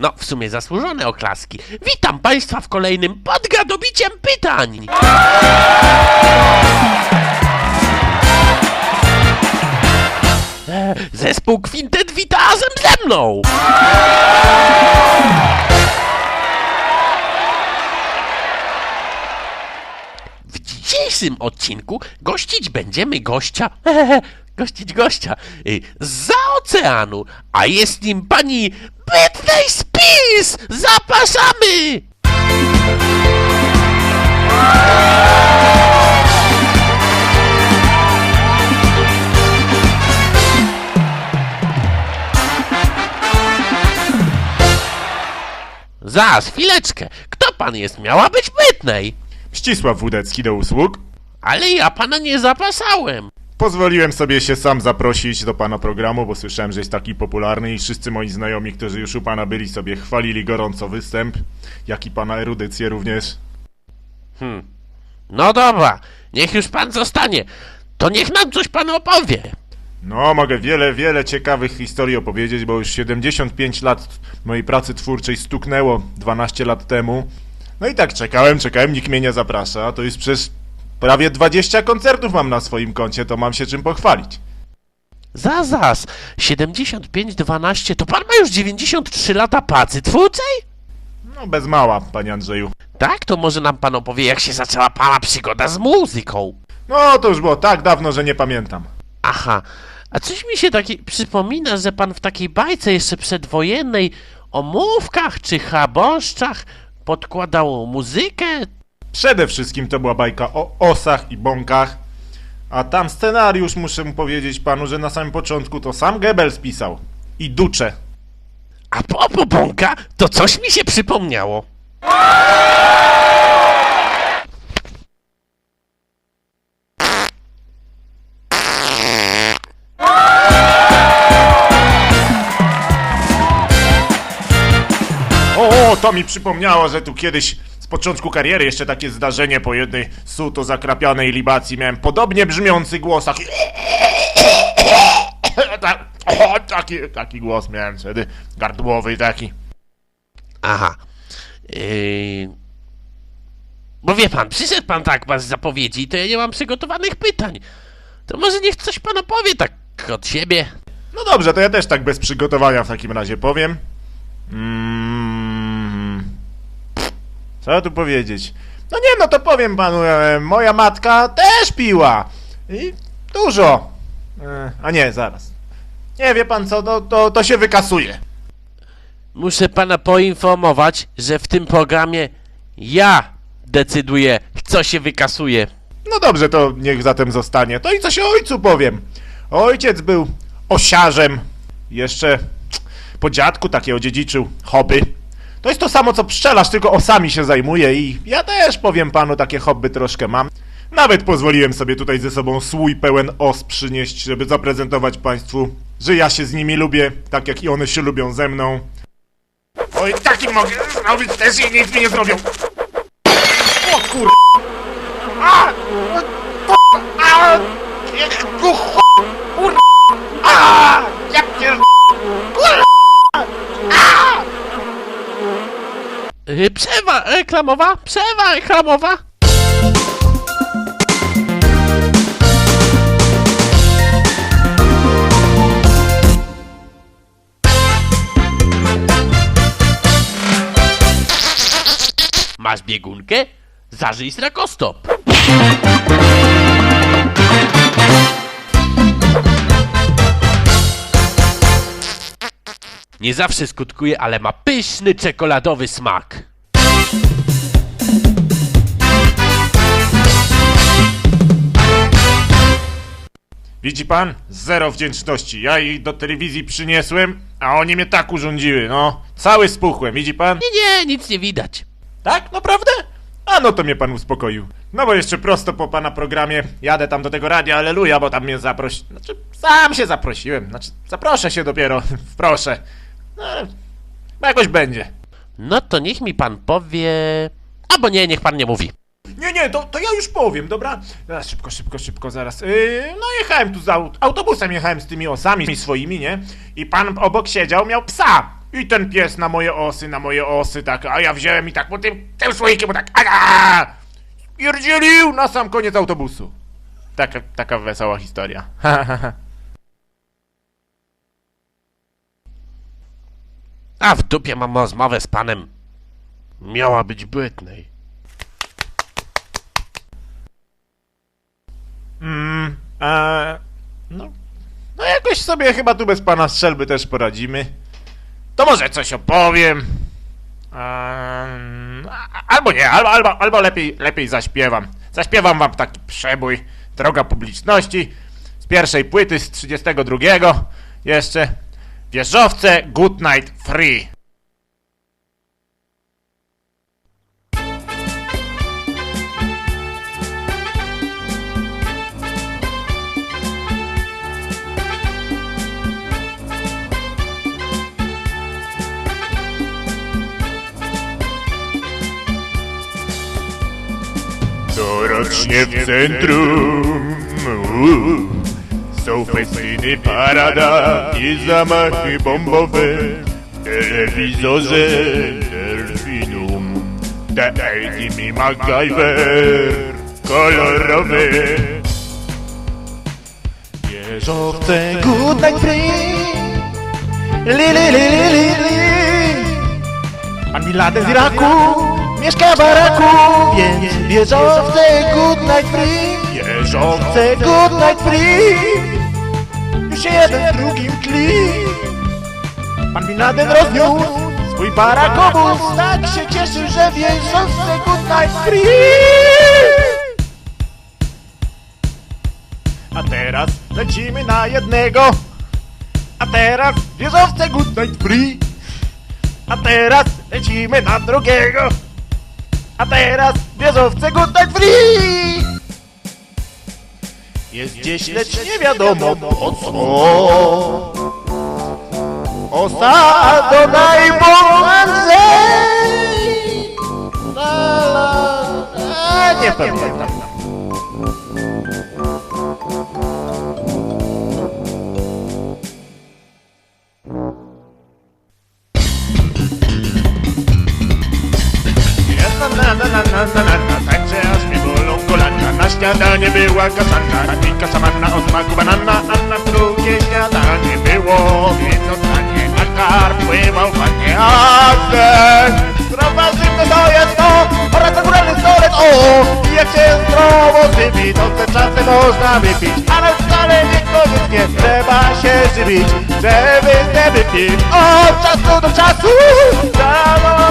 No, w sumie zasłużone oklaski. Witam Państwa w kolejnym podgadobiciem pytań. Zespół Quintet wita razem ze mną! W dzisiejszym odcinku gościć będziemy gościa. Gościć gościa y, za oceanu, a jest nim pani Britney Spears! Zapraszamy! Zaraz, chwileczkę. Kto pan jest? Miała być Britney. Ścisław Wódecki do usług. Ale ja pana nie zapraszałem. Pozwoliłem sobie się sam zaprosić do pana programu, bo słyszałem, że jest taki popularny i wszyscy moi znajomi, którzy już u pana byli, sobie chwalili gorąco występ, jak i pana erudycję również. No dobra, niech już pan zostanie. To niech nam coś pan opowie. No, mogę wiele, wiele ciekawych historii opowiedzieć, bo już 75 lat mojej pracy twórczej stuknęło 12 lat temu. No i tak czekałem, czekałem, nikt mnie nie zaprasza. To już przez prawie 20 koncertów mam na swoim koncie, to mam się czym pochwalić. Zazas, 75-12, to pan ma już 93 lata pracy twórczej? No, bez mała, panie Andrzeju. Tak, to może nam pan opowie, jak się zaczęła pana przygoda z muzyką. No, to już było tak dawno, że nie pamiętam. Aha, a coś mi się taki przypomina, że pan w takiej bajce jeszcze przedwojennej o mówkach czy chaboszczach podkładał muzykę? Przede wszystkim to była bajka o osach i bąkach, a tam scenariusz, muszę mu powiedzieć panu, że na samym początku to sam Goebbels pisał. I Ducze. A propos bąka, to coś mi się przypomniało. O, to mi przypomniało, że tu kiedyś początku kariery jeszcze takie zdarzenie po jednej suto zakrapianej libacji miałem podobnie brzmiący głos, taki... Ta- taki, taki głos miałem wtedy, gardłowy taki. Aha. Yy... Bo wie pan, przyszedł pan tak was z zapowiedzi, to ja nie mam przygotowanych pytań. To może niech coś pan opowie tak od siebie. No dobrze, to ja też tak bez przygotowania w takim razie powiem. Mm. Co tu powiedzieć? No nie, no to powiem panu, e, moja matka też piła. I dużo. E, a nie, zaraz. Nie, wie pan co, to, to, to się wykasuje. Muszę pana poinformować, że w tym programie ja decyduję, co się wykasuje. No dobrze, to niech zatem zostanie. To i coś o ojcu powiem. Ojciec był osiarzem. Jeszcze po dziadku takie odziedziczył hobby. To jest to samo co pszczelarz, tylko osami się zajmuje i ja też powiem panu takie hobby troszkę mam. Nawet pozwoliłem sobie tutaj ze sobą słój pełen os przynieść, żeby zaprezentować państwu, że ja się z nimi lubię, tak jak i one się lubią ze mną. Oj, taki mogę zrobić też i nic mi nie zrobią. O kur... A! A! Jak tu ch... Kur... A! Ja pier... Yy, Przewa reklamowa, przewa reklamowa. Masz biegunkę? Zażyj strakostop. Nie zawsze skutkuje, ale ma pyszny czekoladowy smak. Widzi pan? Zero wdzięczności. Ja ich do telewizji przyniosłem, a oni mnie tak urządziły, no. Cały spuchłem, widzi pan? Nie, nie, nic nie widać. Tak? Naprawdę? A no to mnie pan uspokoił. No bo jeszcze prosto po pana programie jadę tam do tego radia Aleluja, bo tam mnie zaprosi... Znaczy, sam się zaprosiłem. Znaczy, zaproszę się dopiero. Proszę. No, bo jakoś będzie. No to niech mi pan powie... Albo nie, niech pan nie mówi. Nie, nie, to, to ja już powiem, dobra? Zaraz, szybko, szybko, szybko, zaraz. Yy, no jechałem tu z aut autobusem, jechałem z tymi osami swoimi, nie? I pan obok siedział, miał psa. I ten pies na moje osy, na moje osy, tak, a ja wziąłem i tak po tym, tym słoikiem, bo tak, aga! Pierdzielił na sam koniec autobusu. Taka, taka wesoła historia. A w dupie mam rozmowę z panem. Miała być Britney. Mm, a, no, no jakoś sobie chyba tu bez pana strzelby też poradzimy. To może coś opowiem. Em, a- albo nie, albo, albo, albo lepiej, lepiej zaśpiewam. Zaśpiewam wam taki przebój Droga Publiczności z pierwszej płyty z 32. Jeszcze Wieżowce Good Night Free. Corocznie w centrum są festyny, parada i zamachy bombowe. Telewizorze Delfinum, The Ultimate MacGyver, kolorowe. Wieżowce Good Night Free, li li li li li. Pan Bin z Iraku mieszka w baraku, więc wieżowce good night free. Wieżowce good night free. Już się jeden drugim tli. Pan Bin Laden rozniósł swój barakobus, tak się cieszył, że wieżowce good night free. A teraz lecimy na jednego. A teraz wieżowce good night free. A teraz lecimy na drugiego. A teraz wieżowce good night free. Jest gdzieś, lecz nie wiadomo po co. Osado la. Nie pamiętam. Na, na, tańczę aż mi bolą kolana Na śniadanie była kaszanka Panika samanna o smaku banana A na drugie śniadanie było wino tanie A karp pływał fajnie A ten zdrowa żywność to jest to Oraz naturalny stolec, o jak się zdrowo żywi To te czasy można wypić Ale wcale niekoniecznie trzeba się żywić Żeby nie wypić Od czasu do czasu Dano